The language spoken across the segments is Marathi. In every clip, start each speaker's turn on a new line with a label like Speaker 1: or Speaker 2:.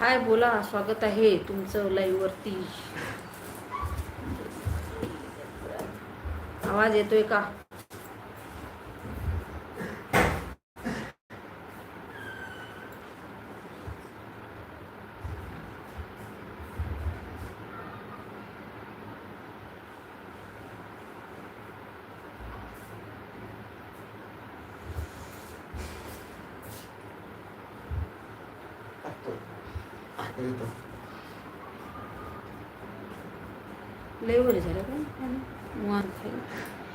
Speaker 1: हाय बोला स्वागत आहे तुमचं लाईववरती आवाज येतोय का लय वर झालं का वन फाईव्ह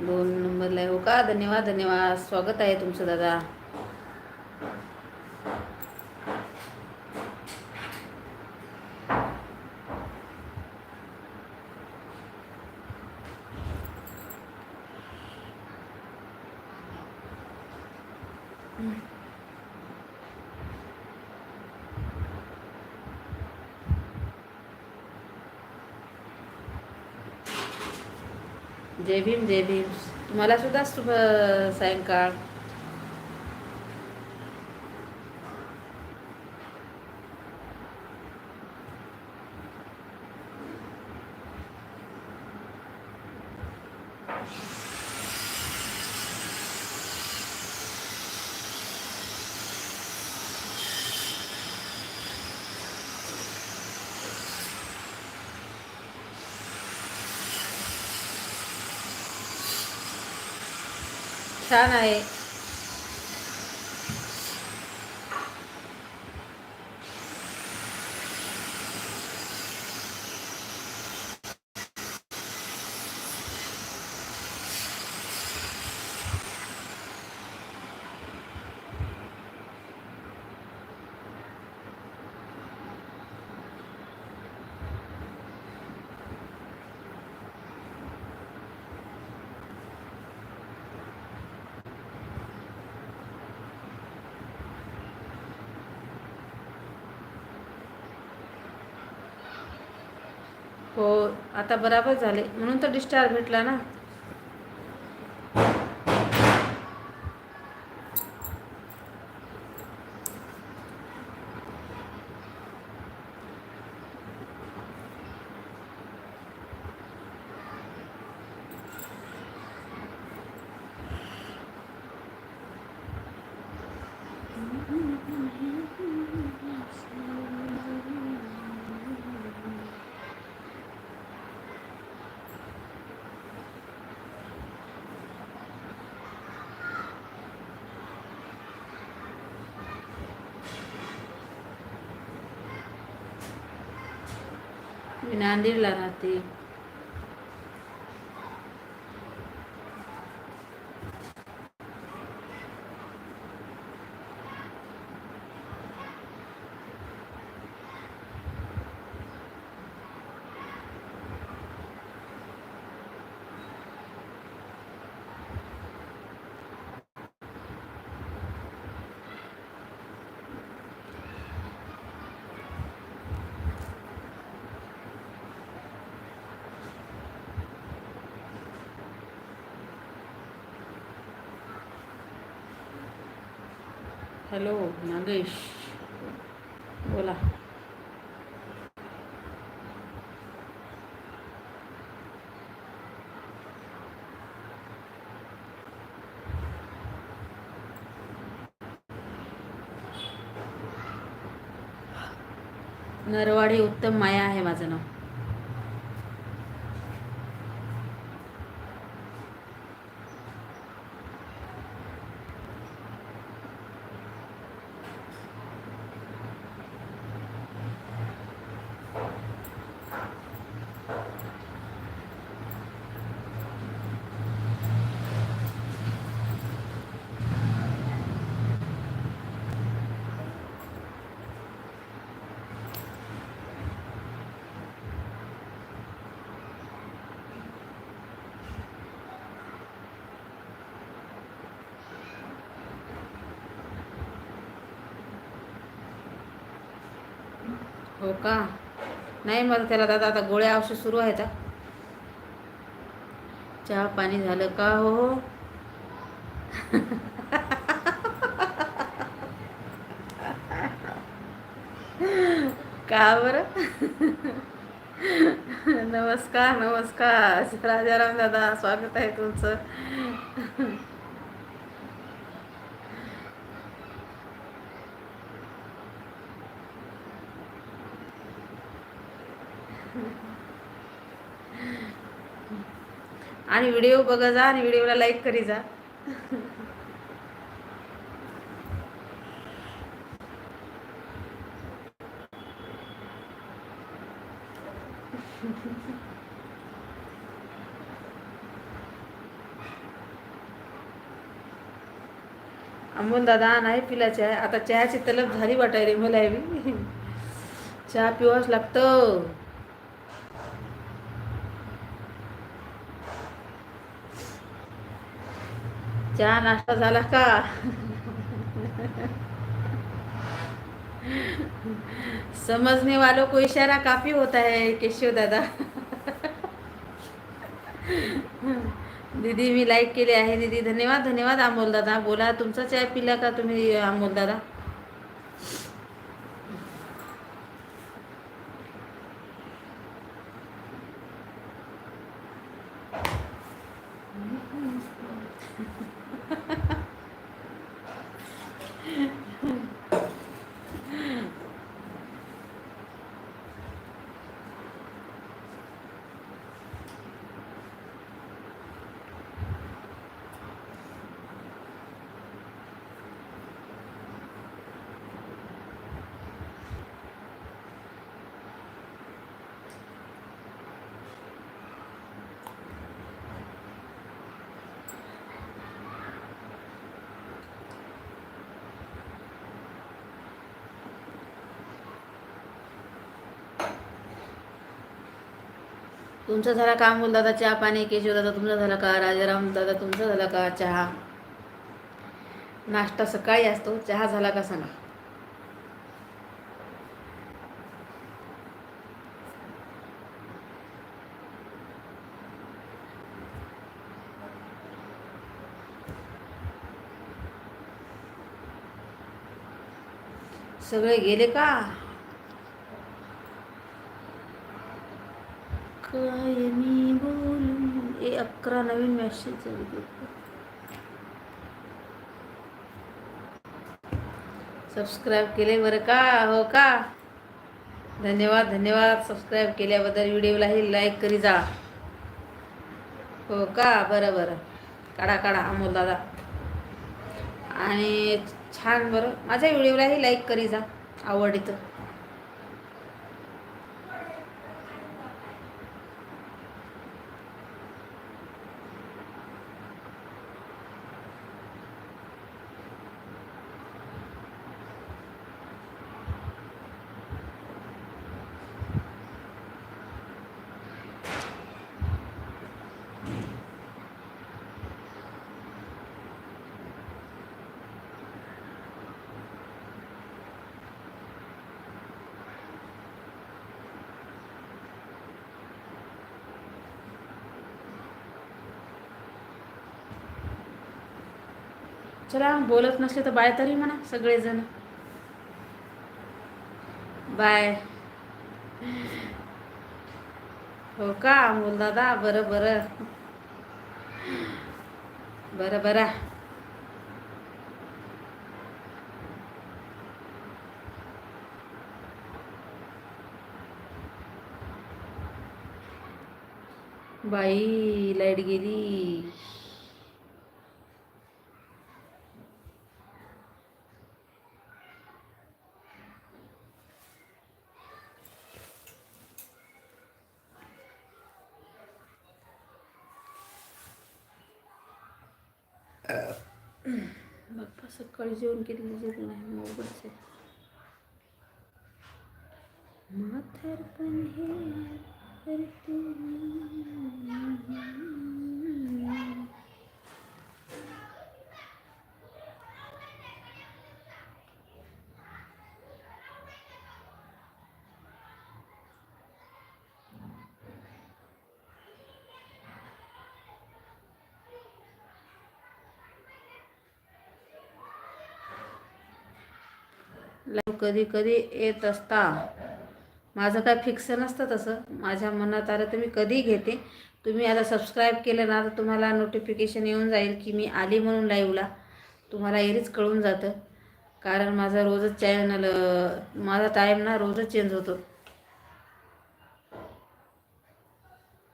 Speaker 1: दोन नंबरला येऊ हो का? धन्यवाद धन्यवाद. स्वागत आहे तुमचं दादा. जय भीम जय भीम. तुम्हाला सुद्धा शुभ सायंकाळ. छान आहे हो आता बराबर झाले. म्हणून तर डिस्चार्ज भेटला ना. मी नांदेडला राहते हॅलो नागेश. बोला. नरवाडी उत्तम माया आहे माझं नाव. हो का? नाही मग त्याला दादा आता गोळ्या औषध सुरू आहेत चहा पाणी झालं का हो? का बरं? नमस्कार नमस्कार. राजाराम दादा स्वागत आहे तुमचं. आणि व्हिडिओ बघा जा आणि व्हिडिओला लाईक करी जा. अमोल दादा नाही पिला चहा. आता चहाची तलब झाली वाटायला मला चहा पिवाच लागतं. चहा नाश्ता झाला का समझने वालों को इशारा काफी होता है केशव दादा दीदी मी लाईक केली आहे दीदी धन्यवाद धन्यवाद अमोल दादा बोला तुमचा चाय पिला का तुम्ही अमोल दादा तुमचा झाला का अमोल दादा चहा पाणी केशव दादा तुमचा झाला का राजाराम दादा तुमचा झाला का चहा? नाश्ता सकाळी असतो चहा झाला का सांगा? सगळे गेले का? काय मी बोलू ए अकरा नवीन मॅसेज सबस्क्राईब केले बरं का? हो का? धन्यवाद धन्यवाद. सबस्क्राईब केल्याबद्दल व्हिडिओलाही लाईक करी जा. हो का? बरं बरं. काढा काढा अमोल दादा. आणि छान बरं. माझ्या व्हिडिओलाही लाईक करी जा. आवडीचं. चला बोलत नसले तर बाय तरी म्हणा सगळेजण. बाय. हो का अमोल दादा? बरं बरं. बरं बरं. बाई लाइट गेली. सकाळी जेवण केलेलं जेवण नाही मग उघडच आहे. म्हातारपण हे लाईव्ह कधी कधी येत असता. माझं काय फिक्स नसतं तसं. माझ्या मनात आलं तर मी कधी घेते? तुम्ही आता सबस्क्राईब केलं ना तर तुम्हाला नोटिफिकेशन येऊन जाईल की मी आली म्हणून लाईव्हला तुम्हाला एरीच कळून जातं. कारण माझा रोजच चॅनल माझा टाईम ना रोजच चेंज होतो.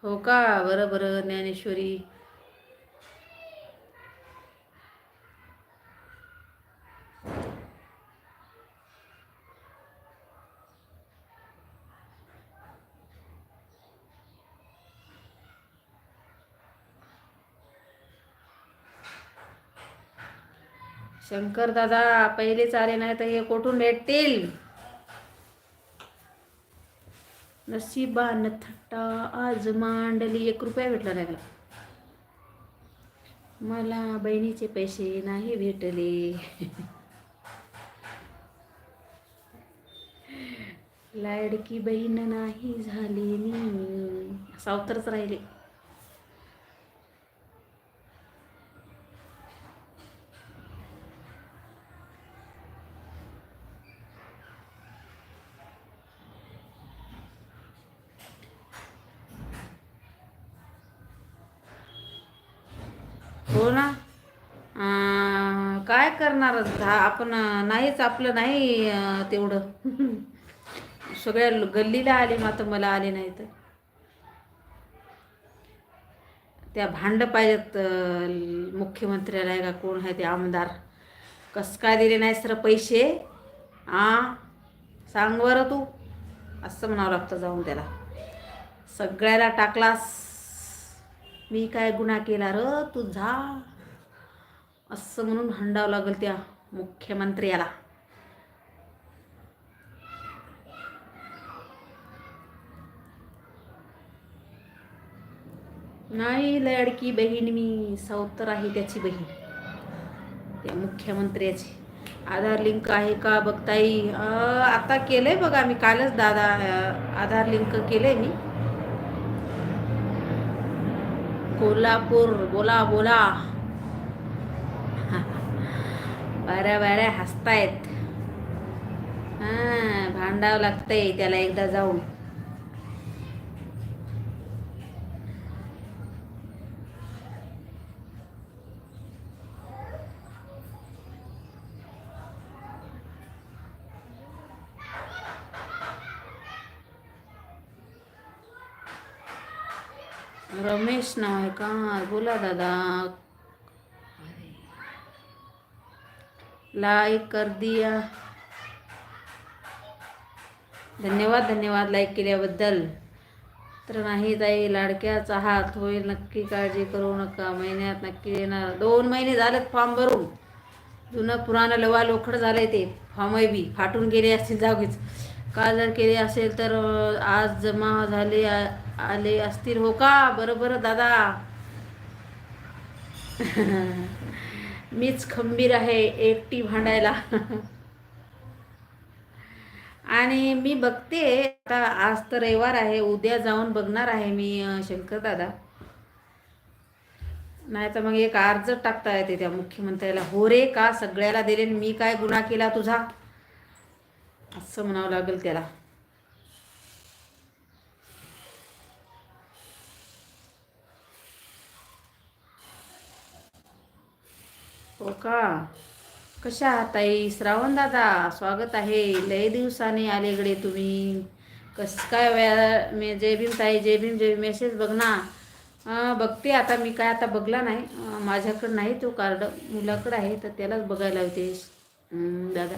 Speaker 1: हो का? बरं बरं ज्ञानेश्वरी. शंकर दादा पहिलेच आले नाही तर हे कुठून भेटतील? नशिबान थट्टा आज मांडली एक रुपया भेटला नाही मला. मला बहिणीचे पैसे नाही भेटले. लाडकी बहीण नाही झाली मी. सावतरच राहिले हो ना अं, धा- आपण नाहीच आपलं नाही तेवढं. सगळ्या गल्लीला आले मात्र मला आले नाही तर. त्या भांड पाहिजेत मुख्यमंत्र्याला आहे का कोण आहे ते आमदार? कस काय दिले नाही सर पैसे? आ? सांग बरं तू. असं म्हणावं लागतं जाऊन त्याला. सगळ्याला टाकलास. मी काय गुन्हा केला र? तुझा असं म्हणून भांडावं लागेल त्या मुख्यमंत्र्याला. नाही लडकी बहीण मी सावतर आहे त्याची बहीण. त्या मुख्यमंत्र्याची. आधार लिंक आहे का बघताई? आता केलंय बघा मी. कालच दादा आधार लिंक केलंय मी. कोल्हापूर बोला बोला. बाऱ्या बाऱ्या हसतायत. हा भांडावं लागतंय त्याला एकदा जाऊन. रमेश नाव आहे का? बोला दादा. लाईक कर दिया. धन्यवाद धन्यवाद लाईक केल्याबद्दल. तर नाही ताई लाडक्याच आहात होईल. नक्की काळजी करू नका. महिन्यात नक्की येणार. दोन महिने झालेत फॉर्म भरून. जुनं पुराणं लवा लोखड झालंय ते. फॉर्मही बी फाटून गेले असतील जागीच. का जर केले असेल तर आज जमा झाले आ- आले असतील. हो का? बरं बरं दादा. मीच खंबीर आहे एकटी भांडायला. आणि मी बघते आता आज तर रविवार आहे उद्या जाऊन बघणार आहे मी शंकर दादा. नाही तर मग एक अर्ज टाकता येते त्या मुख्यमंत्र्याला. हो रे का सगळ्याला दिले आणि मी काय गुन्हा केला तुझा? असं म्हणावं लागेल त्याला. हो का? कशा ताई? श्रावण दादा स्वागत आहे. लय दिवसाने आलेकडे तुम्ही. कस काय वेळा मी जय भीम ताई जय भीम जय भीम मेसेज बघ ना. बघते आता मी काय आता बघला नाही. माझ्याकडं नाही तो कार्ड मुलाकडं आहे तर त्यालाच बघायला होते दादा.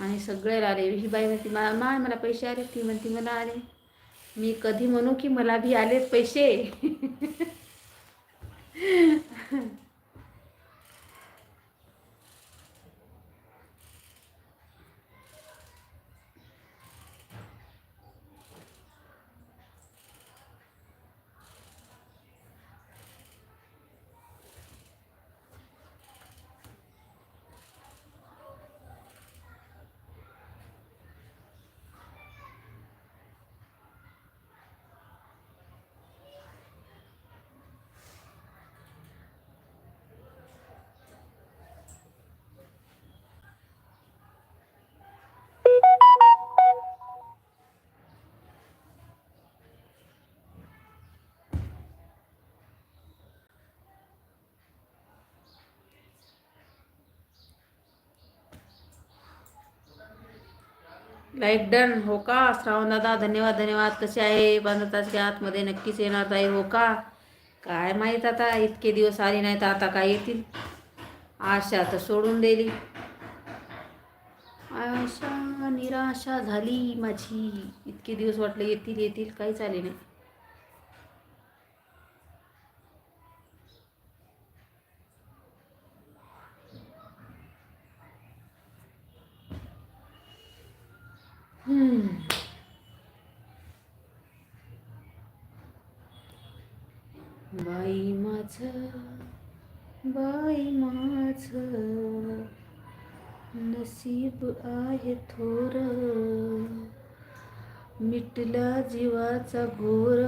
Speaker 1: आणि सगळे आले. ही बाई म्हणते मा मा मला पैसे आले ती म्हणते मला आले. मी कधी म्हणू की मला बी आलेत पैसे. लाईक डन हो का? श्रावण दादा धन्यवाद धन्यवाद. कसे आहे? पंधरा तासच्या आतमध्ये नक्कीच येणार ताई हो का? काय माहीत आता? इतके दिवस आली नाही तर आता काय येतील? आशा तर सोडून दिली. आशा निराशा झाली माझी. इतके दिवस वाटले येतील येतील. काहीच आले नाही हम्म. बाई माझ बाई माझ नसीब आहे थोर. मिटला जीवाचा घोर.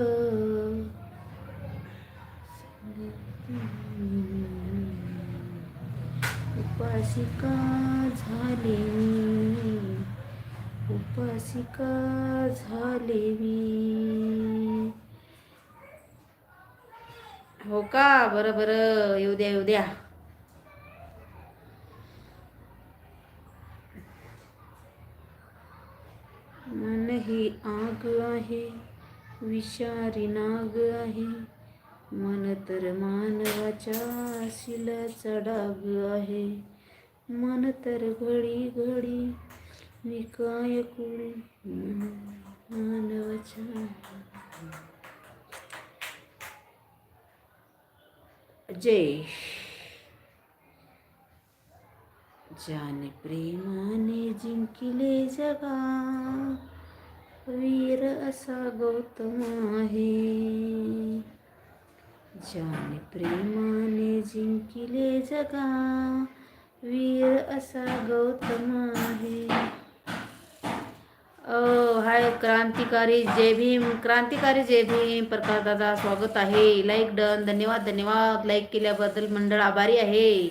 Speaker 1: उपासिका झाले. मी उपासिका झाले मी. हो का? बरं बरं. येऊ द्या येऊ द्या मन ही आग आहे विषारी नाग आहे. मन तर मानवाच्या शिलाचा डाग आहे. मन तर घडी घडी मी कुळी मानवाच्या जय. ज्याने प्रेमाने जिंकिले जगा वीर असा गौतम आहे. ज्याने प्रेमाने जिंकिले जगा वीर असा गौतम आहे. ओ हाय क्रांतिकारी जय भीम क्रांतिकारी जय भीम. प्रकार दादा स्वागत आहे. लाईक डन धन्यवाद धन्यवाद. लाईक केल्याबद्दल मंडळ आभारी आहे.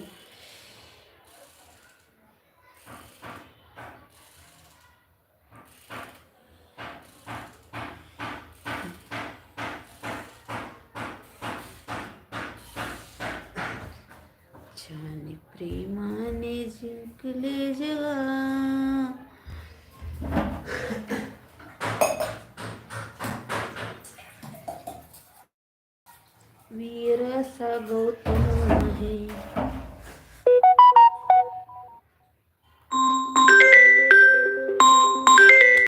Speaker 1: आणि प्रेमाने जिंकले जगा वीर असा गौतम आहे.